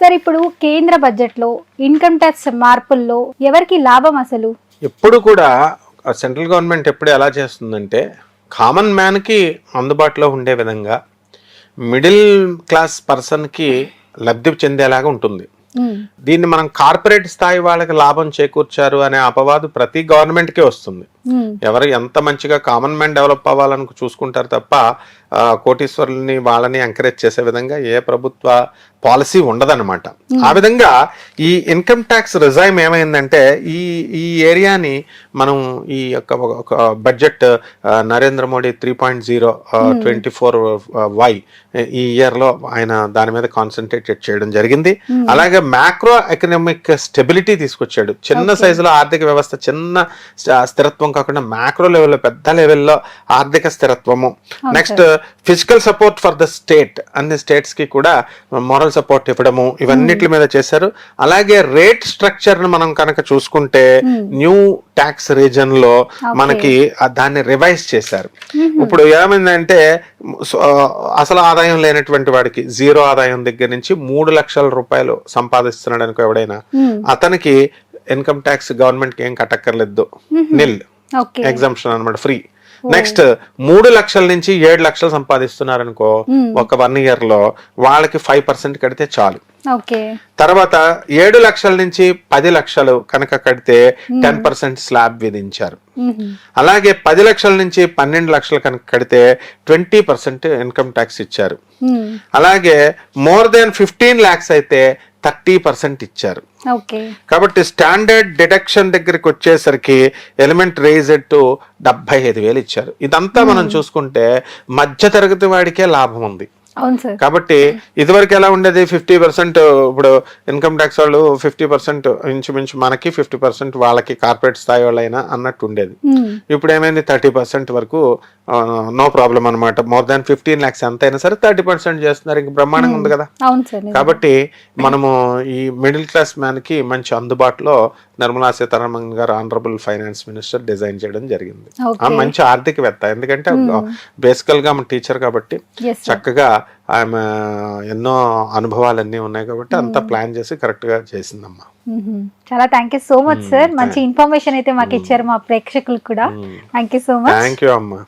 Sir ఇప్పుడు కేంద్ర బడ్జెట్లో ఇన్కమ్ ట్యాక్స్ మార్పుల్లో ఎవరికి లాభం అసలు? ఎప్పుడు కూడా సెంట్రల్ గవర్నమెంట్ ఎప్పుడు ఎలా చేస్తుందంటే కామన్ మ్యాన్కి అందుబాటులో ఉండే విధంగా మిడిల్ క్లాస్ పర్సన్కి లబ్ధి చెందేలాగా ఉంటుంది. దీన్ని మనం కార్పొరేట్ స్థాయి వాళ్ళకి లాభం చేకూర్చారు అనే అపవాదు ప్రతి గవర్నమెంట్కే వస్తుంది. ఎవరు ఎంత మంచిగా కామన్ మ్యాన్ డెవలప్ అవ్వాలని చూసుకుంటారు తప్ప కోటీశ్వరుల్ని వాళ్ళని ఎంకరేజ్ చేసే విధంగా ఏ ప్రభుత్వ పాలసీ ఉండదన్నమాట. ఆ విధంగా ఈ ఇన్కమ్ ట్యాక్స్ రిజైమ్ ఏమైందంటే ఈ ఈ ఏరియాని మనం ఈ యొక్క ఒక- budget Narendra Modi three point zero twenty four why ఈ ఇయర్లో ఆయన దాని మీద కాన్సన్ట్రేట్ చేయడం జరిగింది. అలాగే మ్యాక్రో ఎకనామిక్ స్టెబిలిటీ తీసుకొచ్చాడు. చిన్న సైజులో ఆర్థిక వ్యవస్థ చిన్న స్థ- స్థిరత్వం కాకుండా మ్యాక్రో లెవెల్లో పెద్ద లెవెల్లో ఆర్థిక స్థిరత్వము. Next physical support for the state అన్ని స్టేట్స్కి కూడా మోరల్ సపోర్ట్ ఇవ్వడము ఇవన్నిటి మీద చేశారు. అలాగే రేట్ స్ట్రక్చర్ను మనం కనుక చూసుకుంటే న్యూ ట్యాక్స్ రీజన్లో మనకి దాన్ని రివైజ్ చేశారు. ఇప్పుడు ఏమైందంటే అసలు ఆదాయం లేనటువంటి వాడికి జీరో ఆదాయం దగ్గర నుంచి మూడు లక్షల రూపాయలు సంపాదిస్తున్నాడు అనుకో ఎవడైనా. అతనికి ఇన్కమ్ ట్యాక్స్ గవర్నమెంట్కి ఏం కట్టక్కర్లేదు. నిల్. ఎగ్జామ్షన్ అనమాట ఫ్రీ నెక్స్ట్ మూడు లక్షల నుంచి ఏడు లక్షలు సంపాదిస్తున్నారు అనుకో ఒక వన్ ఇయర్లో వాళ్ళకి ఫైవ్ పర్సెంట్ కడితే చాలు. తర్వాత ఏడు లక్షల నుంచి పది లక్షలు కనుక కడితే టెన్ పర్సెంట్ స్లాబ్ విధించారు. అలాగే పది లక్షల నుంచి పన్నెండు లక్షలు కనుక కడితే ట్వంటీ పర్సెంట్ ఇన్కమ్ ట్యాక్స్ ఇచ్చారు. అలాగే మోర్ దెన్ ఫిఫ్టీన్ ల్యాక్స్ అయితే థర్టీ పర్సెంట్ ఇచ్చారు. ఓకే. కాబట్టి స్టాండర్డ్ డిడక్షన్ దగ్గరికి వచ్చేసరికి ఎలిమెంట్ రేజెడ్ టు డెబ్బై ఐదు వేలు ఇచ్చారు. ఇదంతా మనం చూసుకుంటే మధ్య తరగతి వాడికే లాభం ఉంది. కాబట్టి ఇదివరకు ఎలా ఉండేది? ఫిఫ్టీ పర్సెంట్ ఇప్పుడు ఇన్కమ్ ట్యాక్స్ వాళ్ళు ఫిఫ్టీ పర్సెంట్ ఇంచుమించు మనకి ఫిఫ్టీ పర్సెంట్ వాళ్ళకి కార్పొరేట్ స్థాయి వాళ్ళైనా అన్నట్టు ఉండేది. ఇప్పుడు ఏమైంది? థర్టీ పర్సెంట్ వరకు నో ప్రాబ్లం అనమాట మోర్ దాన్ ఫిఫ్టీన్ ల్యాక్స్ ఎంత అయినా సరే థర్టీ పర్సెంట్ చేస్తున్నారు. ఇంక బ్రహ్మాండంగా ఉంది కదా. అవును సార్ నిజం. కాబట్టి మనము ఈ మిడిల్ క్లాస్ మ్యాన్కి మంచి అందుబాటులో నిర్మలా సీతారామన్ గారు ఆనరబుల్ ఫైనాన్స్ మినిస్టర్ డిజైన్ చేయడం జరిగింది. ఆమె మంచి ఆర్థికవేత్త. ఎందుకంటే బేసికల్గా ఆమె టీచర్ కాబట్టి. చక్కగా ఆమె ఎన్నో అనుభవాలన్నీ ఉన్నాయి కాబట్టి అంతా ప్లాన్ చేసి కరెక్ట్గా చేసిందమ్మా. మ్మ్. చాలా thank you so much sir. మంచి ఇన్ఫర్మేషన్ అయితే మాకు ఇచ్చారు మా ప్రేక్షకులకు కూడా. Thank you so much. Thank you అమ్మా.